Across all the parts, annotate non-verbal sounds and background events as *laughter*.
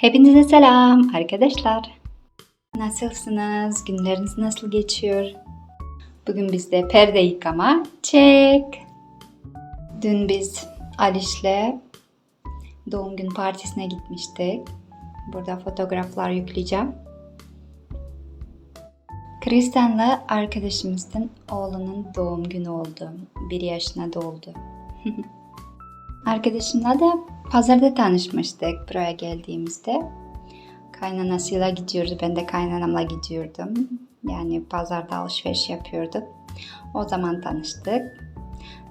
Hepinize selam arkadaşlar. Nasılsınız? Günleriniz nasıl geçiyor? Bugün bizde perde yıkama çek. Dün biz Aliş'le doğum gün partisine gitmiştik. Burada fotoğraflar yükleyeceğim. Kristen'la arkadaşımızın oğlunun doğum günü oldu. Bir yaşına doldu. *laughs* Arkadaşımla da pazarda tanışmıştık buraya geldiğimizde. Kaynanasıyla gidiyoruz. Ben de kaynanamla gidiyordum. Yani pazarda alışveriş yapıyorduk. O zaman tanıştık.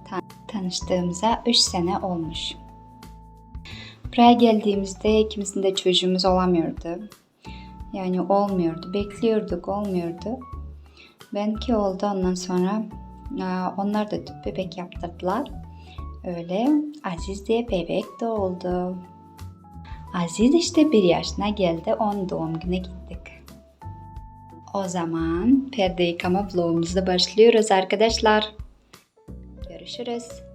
Tan- tanıştığımıza 3 sene olmuş. Buraya geldiğimizde ikimizin de çocuğumuz olamıyordu. Yani olmuyordu. Bekliyorduk, olmuyordu. Benimki oldu ondan sonra onlar da tüp bebek yaptırdılar. Öyle Aziz diye bebek doğdu. Aziz işte bir yaşına geldi. Onun doğum güne gittik. O zaman perde yıkama vlogumuza başlıyoruz arkadaşlar. Görüşürüz.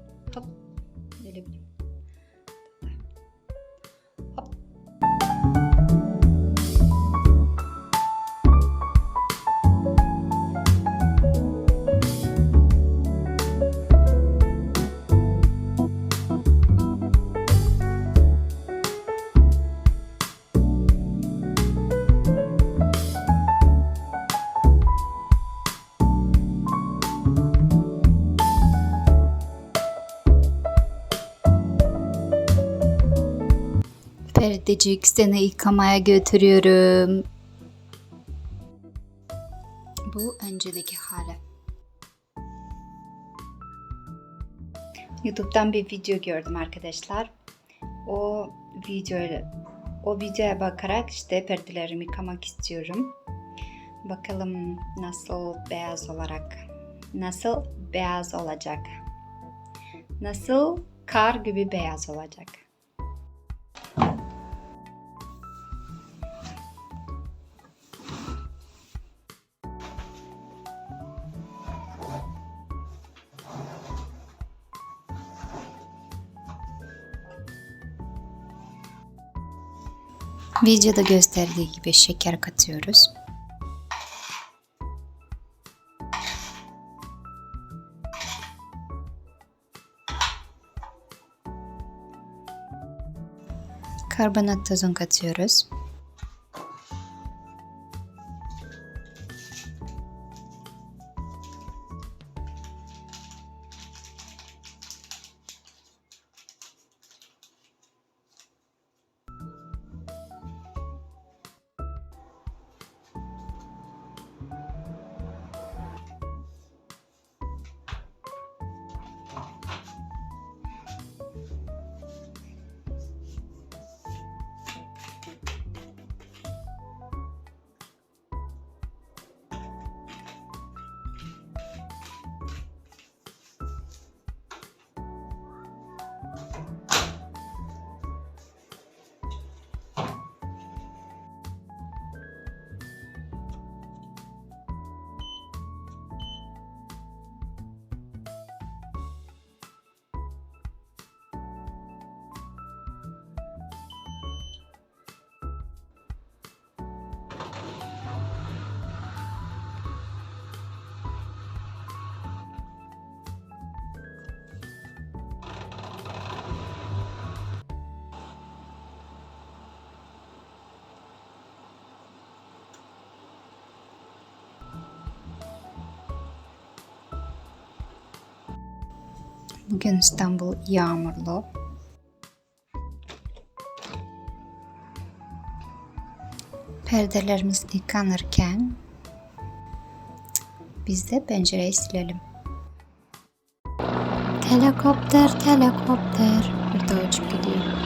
Feridecik seni yıkamaya götürüyorum. Bu öncedeki hali. YouTube'dan bir video gördüm arkadaşlar. O videoya o videoya bakarak işte perdelerimi yıkamak istiyorum. Bakalım nasıl beyaz olarak nasıl beyaz olacak. Nasıl kar gibi beyaz olacak. Videoda gösterdiği gibi şeker katıyoruz. Karbonat tozunu katıyoruz. Bugün İstanbul yağmurlu. Perdelerimiz yıkanırken biz de pencereyi silelim. Helikopter, helikopter. Burada uçup gidiyor.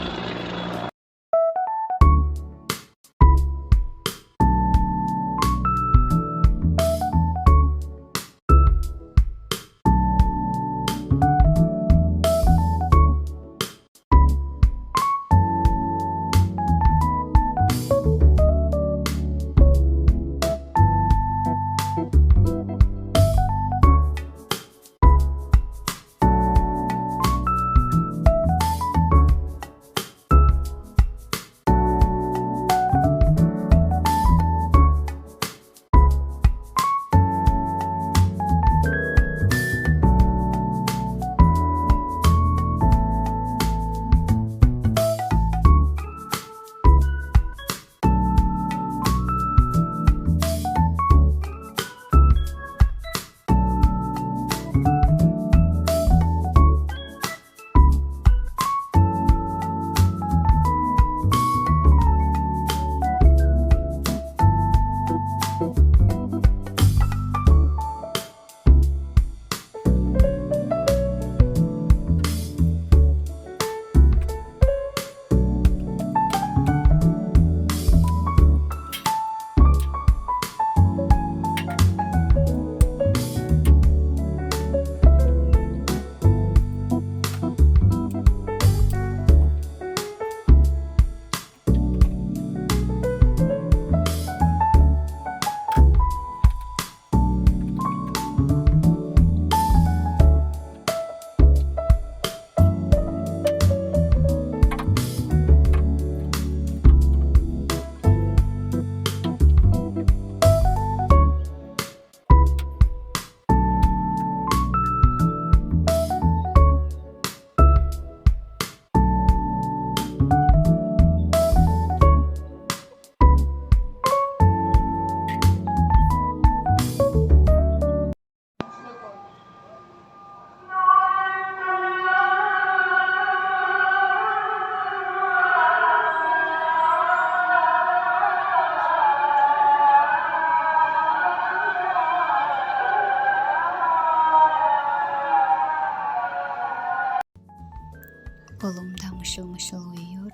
Kolumda mışıl mışıl uyuyor.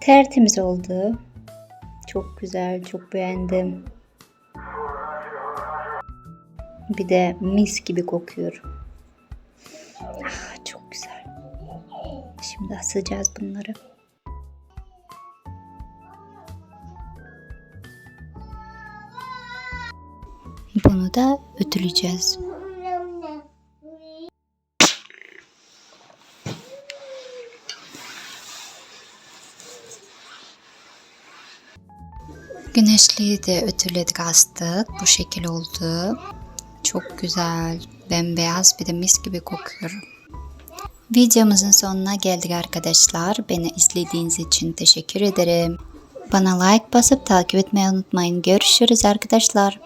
Tertemiz oldu. Çok güzel, çok beğendim. Bir de mis gibi kokuyor. Ah, çok güzel. Şimdi asacağız bunları. Bunu da ötüleyeceğiz. Güneşliği de ötüledik astık. Bu şekil oldu. Çok güzel. Bembeyaz bir de mis gibi kokuyor. Videomuzun sonuna geldik arkadaşlar. Beni izlediğiniz için teşekkür ederim. Bana like basıp takip etmeyi unutmayın. Görüşürüz arkadaşlar.